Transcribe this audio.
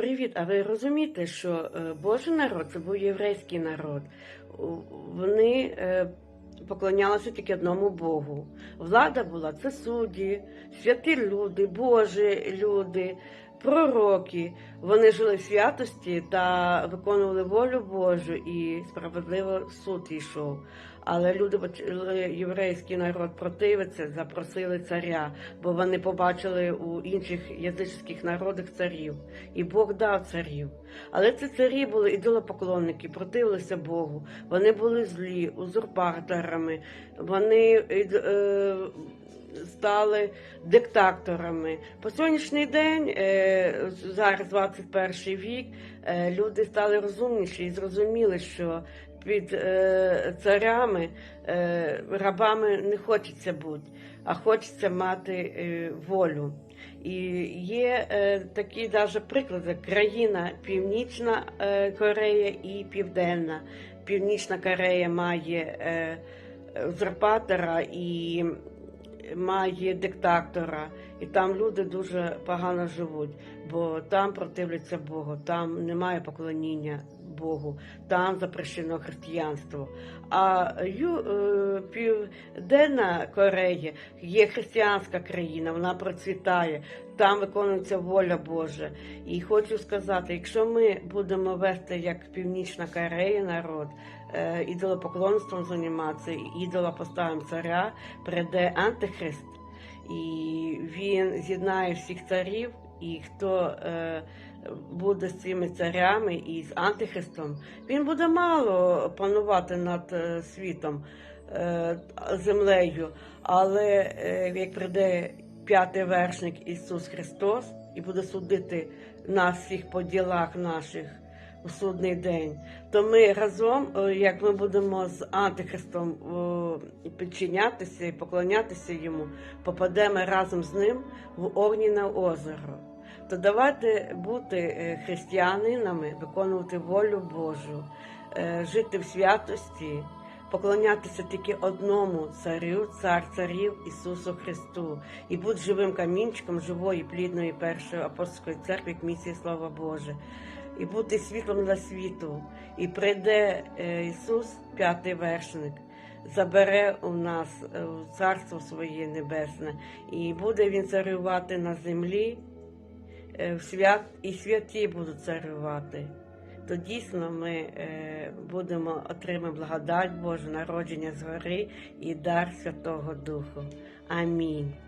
Привіт, а ви розумієте, що е, Божий народ це був єврейський народ. Вони е, поклонялися тільки одному Богу. Влада була це судді, святі люди, Божі люди, пророки. Вони жили в святості та виконували волю Божу, і справедливо суд йшов. Але люди почали, єврейський народ противиться, запросили царя, бо вони побачили у інших язичних народах царів, і Бог дав царів. Але ці царі були ідолопоклонники, противилися Богу. Вони були злі, узурпаторами, вони е, стали диктаторами. По сьогоднішній день, е, зараз 21 вік, е, люди стали розумніші і зрозуміли, що під е, царями, рабами не хочеться бути, а хочеться мати волю. І є е, такі даже приклади: країна Північна е, Корея і Південна. Північна Корея має е, узурпатора і має диктатора, і там люди дуже погано живуть, бо там противляться Богу, там немає поклоніння Богу, там запрещено християнство. А Ю, е, Південна Корея є християнська країна, вона процвітає, там виконується воля Божа. І хочу сказати, якщо ми будемо вести як Північна Корея народ, е, ідолопоклонством займатися, ідола поставимо царя, прийде антихрист, і він з'єднає всіх царів, і хто е, буде з цими царями і з антихристом, він буде мало панувати над е, світом, е, землею. Але як прийде п'ятий вершник Ісус Христос і буде судити нас всіх по ділах наших у судний день, то ми разом, як ми будемо з Антихристом підчинятися і поклонятися йому, попадемо разом з ним в Огніне озеро. То давайте бути е, християнинами, виконувати волю Божу, е, жити в святості, поклонятися тільки одному царю, цар царів Ісусу Христу, і бути живим камінчиком живої, плідної першої апостольської церкви, як місії Слава Боже, і бути світлом для світу. І прийде е, Ісус, п'ятий вершник. Забере у нас царство своє небесне, і буде він царювати на землі, свят, і святі будуть царювати. То дійсно ми е, будемо отримати благодать Божу, народження згори і дар Святого Духу. Амінь.